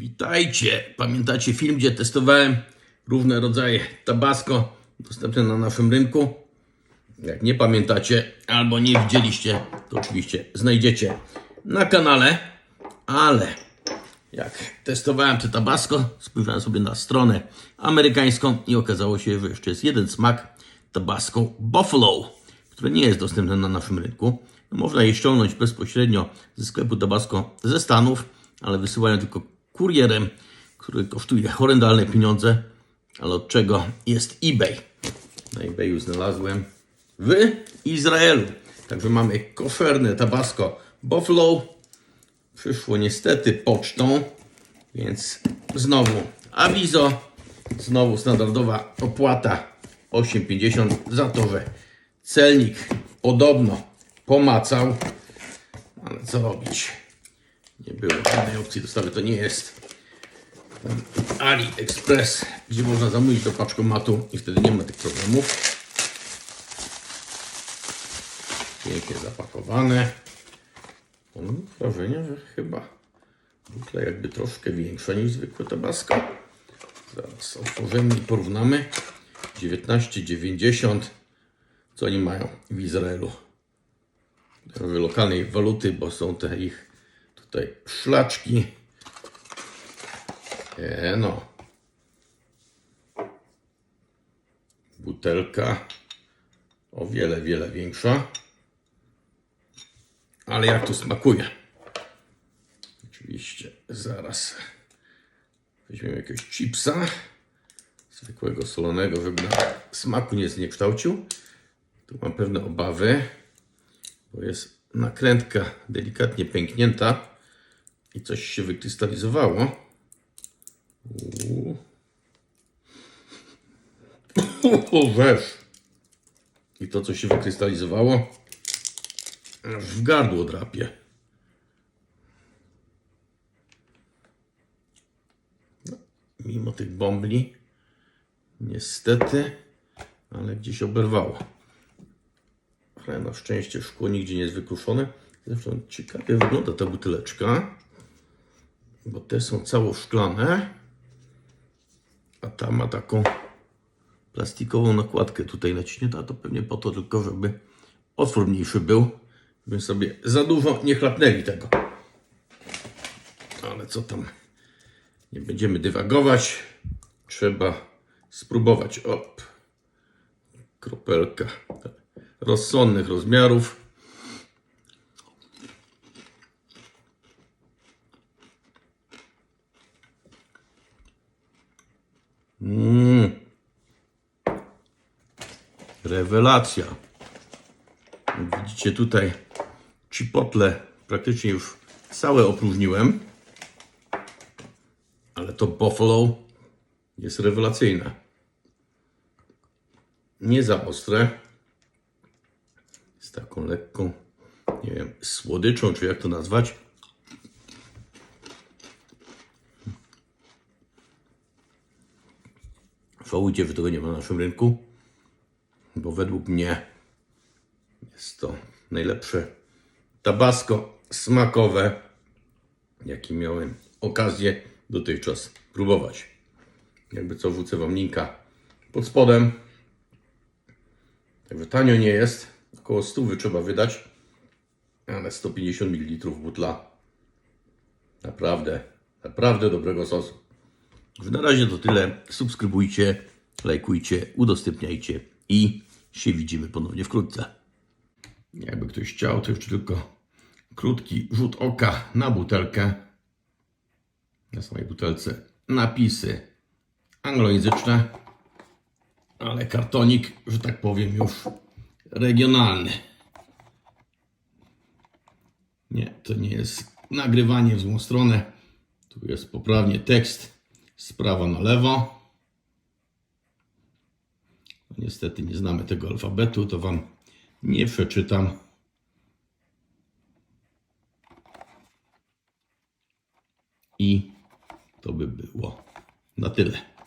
Witajcie! Pamiętacie film, gdzie testowałem różne rodzaje tabasco dostępne na naszym rynku? Jak nie pamiętacie albo nie widzieliście, to oczywiście znajdziecie na kanale. Ale jak testowałem te tabasco, spojrzałem sobie na stronę amerykańską i okazało się, że jeszcze jest jeden smak tabasco buffalo, które nie jest dostępne na naszym rynku. No, można je ściągnąć bezpośrednio ze sklepu tabasco ze Stanów, ale wysyłają tylko kurierem, który kosztuje horrendalne pieniądze. Ale od czego jest eBay? Na eBayu znalazłem w Izraelu. Także mamy koferne tabasco buffalo. Przyszło niestety pocztą, więc znowu awizo, znowu standardowa opłata 8,50 za to, że celnik podobno pomacał, ale co robić? Nie było żadnej opcji dostawy, to nie jest AliExpress, gdzie można zamówić do paczkomatu i wtedy nie ma tych problemów. Pięknie zapakowane. Mam wrażenie, że chyba butla jakby troszkę większa niż zwykłe tabasco. Zaraz otworzymy i porównamy. 19,90 co oni mają w Izraelu. W lokalnej waluty, bo są te ich tutaj szlaczki. E, no. Butelka o wiele, wiele większa. Ale jak to smakuje? Oczywiście zaraz weźmiemy jakiegoś chipsa zwykłego solonego, żeby smaku nie zniekształcił. Tu mam pewne obawy, bo jest nakrętka delikatnie pęknięta i coś się wykrystalizowało. O, weź. I to, co się wykrystalizowało, aż w gardło drapie. No, mimo tych bombli, niestety, ale gdzieś oberwało. Ale na szczęście szkło nigdzie nie jest wykruszone. Zresztą ciekawie wygląda ta buteleczka, bo te są cało szklane, a ta ma taką plastikową nakładkę tutaj naciśnięta, to pewnie po to tylko, żeby otwór mniejszy był, by sobie za dużo nie chlapnęli tego. Ale co tam, nie będziemy dywagować, trzeba spróbować. Op, kropelka. Rozsądnych rozmiarów. Mm. Rewelacja. Widzicie tutaj chipotle praktycznie już całe opróżniłem. Ale to buffalo jest rewelacyjne. Nie za ostre. Z taką lekką, nie wiem, słodyczą, czy jak to nazwać. Żałujcie, że tego nie ma na naszym rynku, bo według mnie jest to najlepsze tabasco smakowe, jakie miałem okazję dotychczas próbować. Jakby co, wrzucę Wam linka pod spodem. Także tanio nie jest, około 100 trzeba wydać, ale 150 ml butla naprawdę, naprawdę dobrego sosu. Na razie to tyle. Subskrybujcie, lajkujcie, udostępniajcie i się widzimy ponownie wkrótce. Jakby ktoś chciał, to jeszcze tylko krótki rzut oka na butelkę. Na samej butelce napisy anglojęzyczne, ale kartonik, że tak powiem, już regionalny. Nie, to nie jest nagrywanie w złą stronę. Tu jest poprawnie tekst z prawa na lewo. No, niestety nie znamy tego alfabetu, to Wam nie przeczytam. I to by było na tyle.